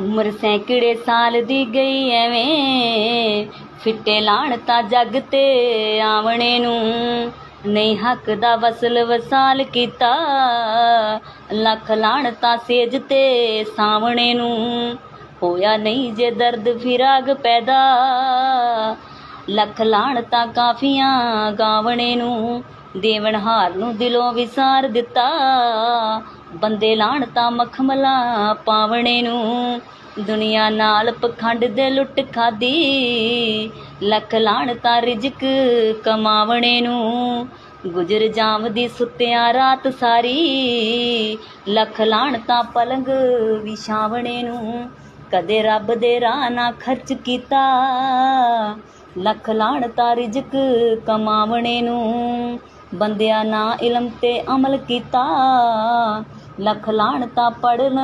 ਉਮਰ ਸੈਂਕੜੇ ਸਾਲ ਦੀ ਗਈ ਐਵੇਂ, ਫਿੱਟੇ ਲਾਣ ਤਾਂ ਜੱਗ ਤੇ ਆਵਣੇ ਨੂੰ। ਨਹੀਂ ਹੱਕ ਦਾ ਵਸਲ ਵਸਾਲ ਕੀਤਾ, ਲੱਖ ਲਾਣ ਤਾਂ ਸੇਜ ਤੇ ਸਾਵਣੇ ਨੂੰ। ਹੋਇਆ ਨਹੀਂ ਜੇ ਦਰਦ ਫਿਰਾਗ ਪੈਦਾ, ਲੱਖ ਲਾਣ ਤਾਂ ਕਾਫੀਆਂ ਗਾਵਣੇ ਨੂੰ। ਦੇਵਨਹਾਰ ਨੂੰ ਦਿਲੋਂ ਵਿਸਾਰ ਦਿੱਤਾ। ਬੰਦੇ ਲਾਣ ਤਾਂ ਮਖਮਲਾ ਪਾਵਣੇ ਨੂੰ। ਦੁਨੀਆ ਨਾਲ ਪਖੰਡ ਦੇ ਲੁੱਟ ਖਾਦੀ ਲੱਖ ਲਾਣ ਤਾਂ ਰਿਜਕ ਕਮਾਵਣੇ ਨੂੰ। ਗੁਜਰ ਜਾਵਦੀ ਸੁੱਤਿਆਂ ਰਾਤ ਸਾਰੀ। ਲੱਖ ਲਾਣ ਤਾਂ ਪਲੰਗ ਵਿਛਾਵਣੇ ਨੂੰ। ਕਦੇ ਰੱਬ ਦੇ ਰਾਹ ਨਾ ਖਰਚ ਕੀਤਾ। ਲੱਖ ਲਾਣ ਤਾਂ ਰਿਜਕ ਕਮਾਵਣੇ ਨੂੰ। ਬੰਦਿਆਂ ਨਾ ਇਲਮ ਤੇ ਅਮਲ ਕੀਤਾ। ਲੱਖ ਲਾਣ ਤਾਂ ਪੜਨ